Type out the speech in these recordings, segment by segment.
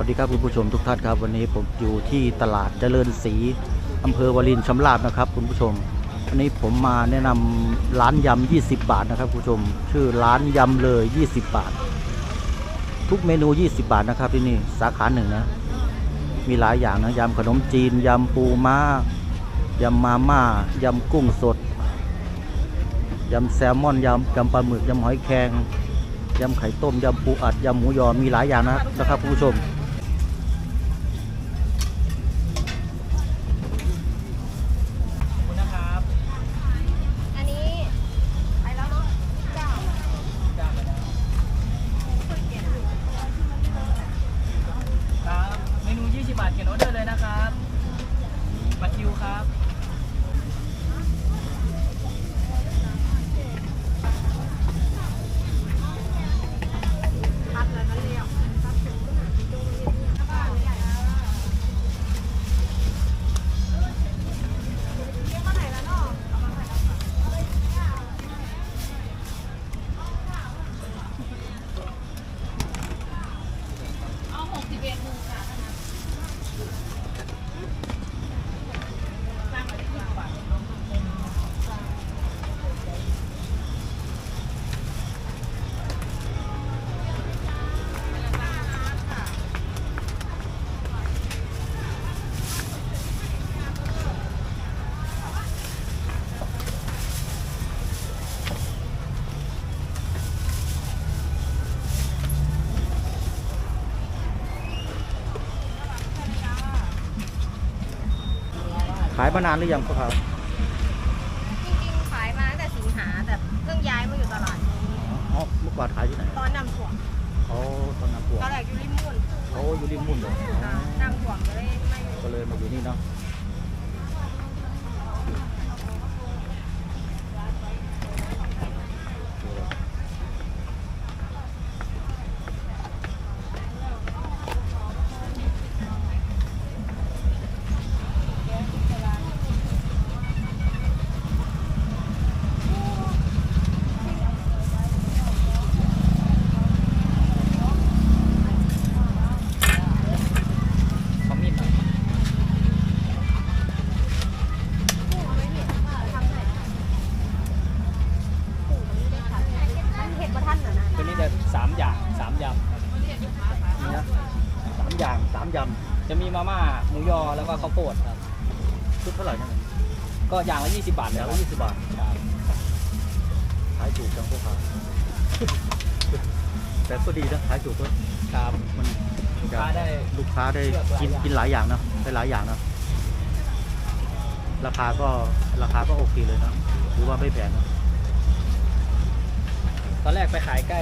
วัสดีครับคุณผู้ชมทุกท่านครับ วันนี้ผมอยู่ที่ตลาดเจริญศรีอำเภอวารินชำราบนะครับ คุณผู้ชมวันนี้ผมมาแนะนำร้านยำ 20 บาทนะครับคุณผู้ชม ชื่อร้านยำเลย 20 บาท ทุกเมนู 20 บาทนะครับที่นี่สาขาหนึ่งนะ มีหลายอย่างนะยำขนมจีนยำปูม้ายำมาม่ายำกุ้งสดยำแซลมอนยำยำปลาหมึกยำหอยแครงยำไข่ต้มยำปูอัดยำหมูยอมีหลายอย่างนะครับคุณผู้ชม ขายมานานหรือยังครับจริงๆขายมาตั้งแต่สิงหาแต่เพิ่งย้ายมาอยู่ตลาดนี้อ๋อเมื่อก่อนขายที่ไหนตอนนำถ่วงอ๋อตอนน้ำท่วมตอนแรกอยู่ริมมุ่นโอ้อยู่ริมมุ่นเลยอ่านำถ่วงก็เลยไม่อยู่ก็เลยมาอยู่นี่เนาะ 3อย่าง3ยนี่นะสามอย่างสามยำจะมีมาม่าหมูยอแล้วก็ข้าวโพดครับำชุดเท่าไหร่นะก็อย่างละ20 บาทอเลยย่างคละรับยี่สิบบาท ครับขายถูกจังพวกเขาแต่ก็ดีนะขายถูกก็ครับมันลูกค้าได้ ลูกค้าได้เลือกหลายกินอย่างกินหลายอย่างนะได้หลายอย่างนะราคาก็ราคาก็โอเคเลยนะหรือว่าไม่แพงนะตอนแรกไปขายใกล้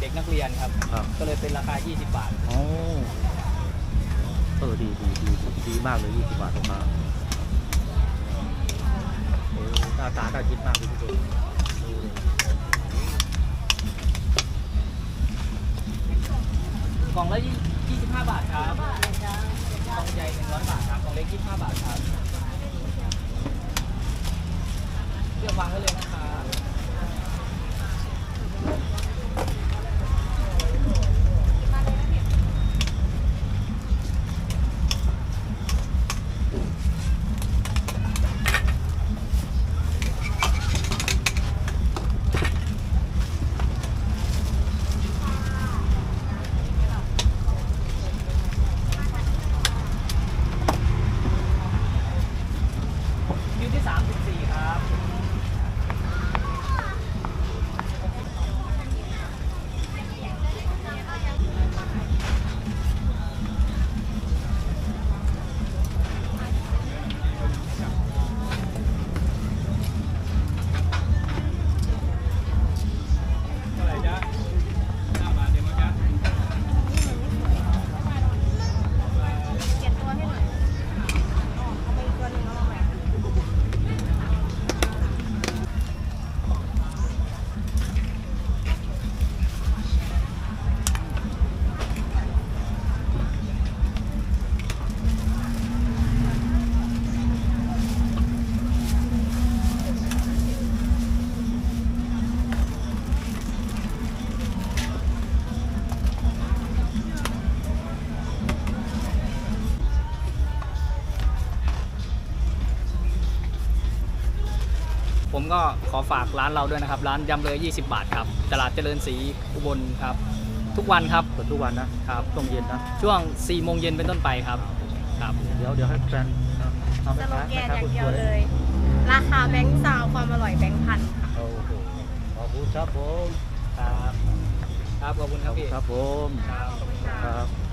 เด็กนักเรียนครับ ครับ ก็เลยเป็นราคา 20 บาทโอ้เออดีดีดีดีดีมากเลยยี่สิบบาทออกมาโอ้หน้าตาน่ากินมากคุณผู้ชมดูเลยกล่องละ25 บาทครับกล่องใหญ่100 บาทครับกล่องเล็ก 25 บาทครับเลือกวางไว้เลยนะครับ ก็ขอฝากร้านเราด้วยนะครับ ร้านยำเลย 20 บาทครับ ตลาดเจริญศรีอุบลครับ ทุกวันครับเปิดทุกวันนะครับช่วงเย็นนะ ช่วง4โมงเย็นเป็นต้นไปครับครับ เดี๋ยวเดี๋ยวให้แฟนเอาสไปโลขายแกนนะคอรับย่างเดียวสวยเลย ราคาแบงค์ซาวความอร่อยแบงค์พันค่ะโอ้โหขอบคุณครับผมครับ ครับขอบคุณครับพี่ครับผมครับครับ